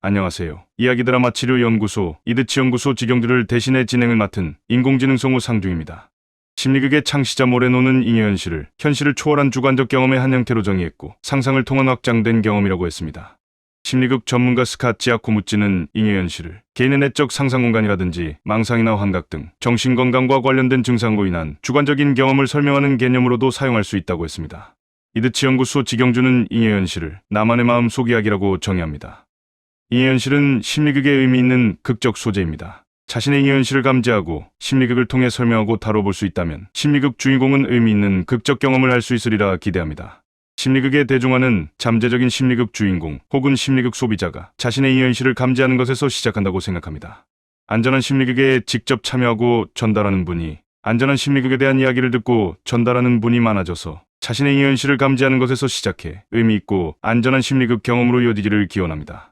안녕하세요. 이야기 드라마 치료 연구소 이드치 연구소 직영들을 대신해 진행을 맡은 인공지능 성우 상중입니다. 심리극의 창시자 모레노는 잉여 현실을 현실을 초월한 주관적 경험의 한 형태로 정의했고 상상을 통한 확장된 경험이라고 했습니다. 심리극 전문가 스카치 아코무찌는 잉여 현실을 개인의 내적 상상 공간이라든지 망상이나 환각 등 정신건강과 관련된 증상으로 인한 주관적인 경험을 설명하는 개념으로도 사용할 수 있다고 했습니다. 이드치 연구소 직영주는 잉여 현실을 나만의 마음 속 이야기라고 정의합니다. 이 현실은 심리극의 의미 있는 극적 소재입니다. 자신의 이 현실을 감지하고 심리극을 통해 설명하고 다뤄볼 수 있다면 심리극 주인공은 의미 있는 극적 경험을 할 수 있으리라 기대합니다. 심리극의 대중화는 잠재적인 심리극 주인공 혹은 심리극 소비자가 자신의 이 현실을 감지하는 것에서 시작한다고 생각합니다. 안전한 심리극에 직접 참여하고 전달하는 분이 안전한 심리극에 대한 이야기를 듣고 전달하는 분이 많아져서 자신의 이 현실을 감지하는 것에서 시작해 의미 있고 안전한 심리극 경험으로 이어지기를 기원합니다.